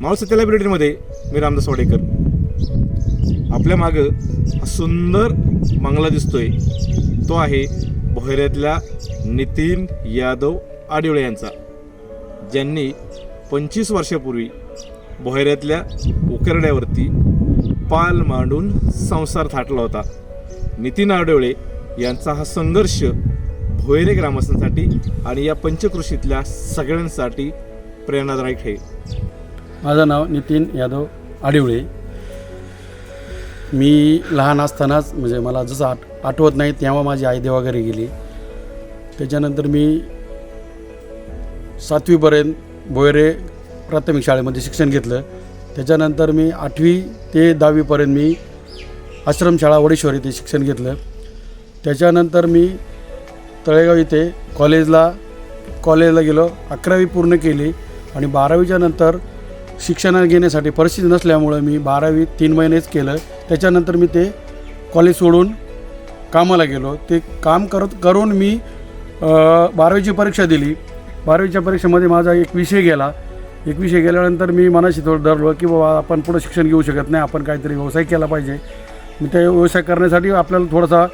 मावळ सत्य लायब्ररीमध्ये मी रामदास वाडेकर. आपल्या मागं हा सुंदर बंगला दिसतोय. तो आहे भोयऱ्यातल्या नितीन यादव आडिवळे यांचा. ज्यांनी पंचवीस वर्षापूर्वी भोयऱ्यातल्या उकरड्यावरती पाल मांडून संसार थाटला होता. नितीन आडवळे यांचा हा संघर्ष भोयरे ग्रामस्थांसाठी आणि या पंचकृषीतल्या सगळ्यांसाठी प्रेरणादायक आहे. माझं नाव नितीन यादव आडिवळे. मी लहान असतानाच म्हणजे मला जसं आठ आठवत नाही तेव्हा माझी आई देवाघरी गेली. त्याच्यानंतर मी सातवीपर्यंत भोयरे प्राथमिक शाळेमध्ये शिक्षण घेतलं. त्याच्यानंतर मी आठवी ते दहावीपर्यंत मी आश्रमशाळा वडेश्वर इथे शिक्षण घेतलं. त्याच्यानंतर मी तळेगाव इथे कॉलेजला कॉलेजला गेलो अकरावी पूर्ण केली आणि बारावीच्या नंतर शिक्षण घेण्यासाठी परिस्थिती नसल्यामुळं मी बारावी तीन महिनेच केलं. त्याच्यानंतर मी ते कॉलेज सोडून कामाला गेलो. ते काम करत करून मी बारावीची परीक्षा दिली. बारावीच्या परीक्षेमध्ये माझा एक विषय गेला. एक विषय गेल्यानंतर मी मनाशी थोडं धरलो की बाबा आपण पुढं शिक्षण घेऊ शकत नाही. आपण काहीतरी व्यवसाय केला पाहिजे. मी त्या व्यवसाय करण्यासाठी आपल्याला थोडासा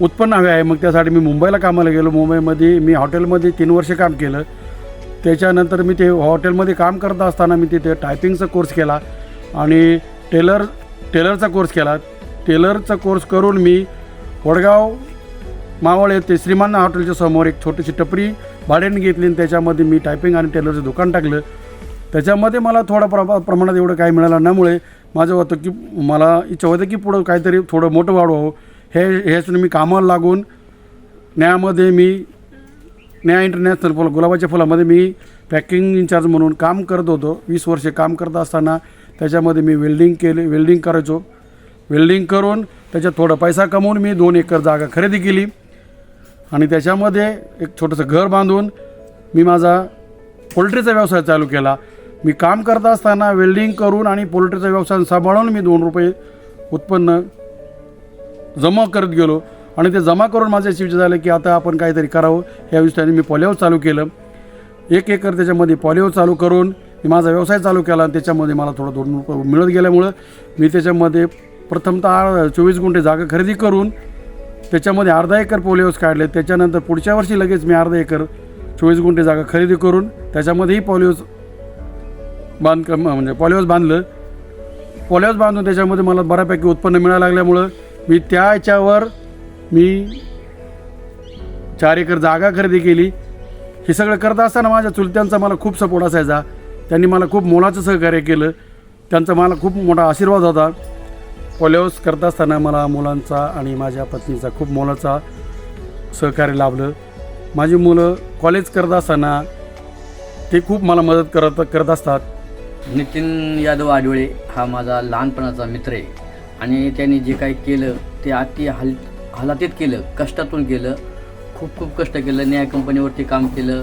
उत्पन्न हवे आहे. मग त्यासाठी मी मुंबईला कामाला गेलो. मुंबईमध्ये मी हॉटेलमध्ये तीन वर्ष काम केलं. त्याच्यानंतर मी ते हॉटेलमध्ये काम करत असताना मी तिथे टायपिंगचा कोर्स केला आणि टेलर टेलरचा कोर्स केला. टेलरचा कोर्स करून मी वडगाव मावळ येथे श्रीमान हॉटेलच्या समोर एक छोटीशी टपरी भाड्याने घेतली आणि त्याच्यामध्ये मी टायपिंग आणि टेलरचं दुकान टाकलं. त्याच्यामध्ये मला थोडा प्रमा प्रमाणात एवढं काही मिळालं नमुळे माझं होतं की मला इच्छा होतं की पुढं काहीतरी थोडं मोठं वाढवावं. हे ह्याच मी कामाला लागून न्यायामध्ये मी न्या इंटरनॅशनल फुलं गुलाबाच्या फुलामध्ये मी पॅकिंग इन्चार्ज म्हणून काम करत होतो. वीस वर्षे काम करत असताना त्याच्यामध्ये मी वेल्डिंग केले वेल्डिंग करायचो. वेल्डिंग करून त्याच्यात थोडा पैसा कमवून मी दोन एकर जागा खरेदी केली. आणि त्याच्यामध्ये एक छोटंसं घर बांधून मी माझा पोल्ट्रीचा व्यवसाय चालू केला. मी काम करत असताना वेल्डिंग करून आणि पोल्ट्रीचा व्यवसाय सांभाळून मी दोन रुपये उत्पन्न जमा करत गेलो. आणि ते जमा करून माझं अशी झालं की आता आपण काहीतरी करावं. ह्या विषयाने मी पॉलिओ चालू केलं. एक एकर त्याच्यामध्ये पॉलिओ चालू करून मी माझा व्यवसाय चालू केला आणि त्याच्यामध्ये मला थोडं दोन मिळत गेल्यामुळं मी त्याच्यामध्ये प्रथमतः चोवीस गुंठे जागा खरेदी करून त्याच्यामध्ये अर्धा एकर पोलिओस काढले. त्याच्यानंतर पुढच्या वर्षी लगेच मी अर्धा एकर चोवीस गुंठे जागा खरेदी करून त्याच्यामध्येही पॉलिओस बांधकाम म्हणजे पॉलिओस बांधलं. पॉलिओस बांधून त्याच्यामध्ये मला बऱ्यापैकी उत्पन्न मिळायला लागल्यामुळं मी त्याच्यावर मी चार एकर जागा खरेदी केली. हे सगळं करत असताना माझ्या चुलत्यांचा मला खूप सपोर्ट असायचा. त्यांनी मला खूप मोलाचं सहकार्य केलं. त्यांचा मला खूप मोठा आशीर्वाद होता. पॉलिओस करत असताना मला मुलांचा आणि माझ्या पत्नीचा खूप मोलाचा सहकार्य लाभलं. माझी मुलं कॉलेज करत असताना ते खूप मला मदत करत करत असतात. नितीन यादव आडवळे हा माझा लहानपणाचा मित्र आहे. आणि त्यांनी जे काही केलं ते अति हल हालातीत केलं कष्टातून केलं खूप खूप कष्ट केलं न्याय कंपनीवरती काम केलं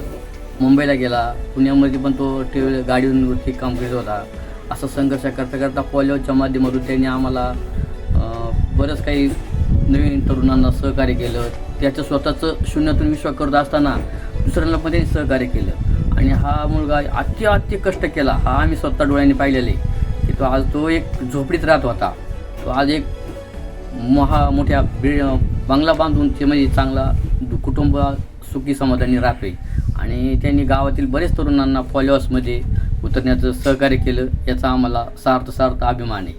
मुंबईला गेला पुण्यामध्ये पण तो टी गाडीवरती काम करत होता. असा संघर्ष करता करता पॉलिओच्या माध्यमातून त्यांनी आम्हाला बरंच काही नवीन तरुणांना सहकार्य केलं. त्याचं स्वतःचं शून्यातून विश्वास करत असताना दुसऱ्यांना पण त्यांनी सहकार्य केलं. आणि हा मुलगा अति अति कष्ट केला हा आम्ही स्वतः डोळ्यांनी पाहिलेले. की तो आज तो एक झोपडीत राहत होता. तो आज एक महा मोठ्या बिल्ड बंगला बांधून ते म्हणजे चांगला दु- कुटुंब सुखी समाधानी राहते आणि त्यांनी गावातील बरेच तरुणांना फॉलोअर्समध्ये उतरण्याचं सहकार्य केलं याचा आम्हाला सार्थ सार्थ अभिमान आहे.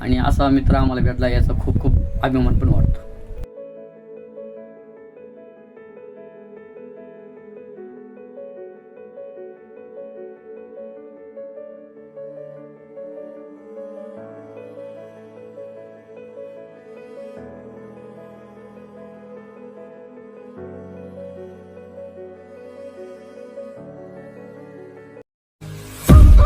आणि असा मित्र आम्हाला भेटला याचा खूप खूप अभिमान पण वाटतो.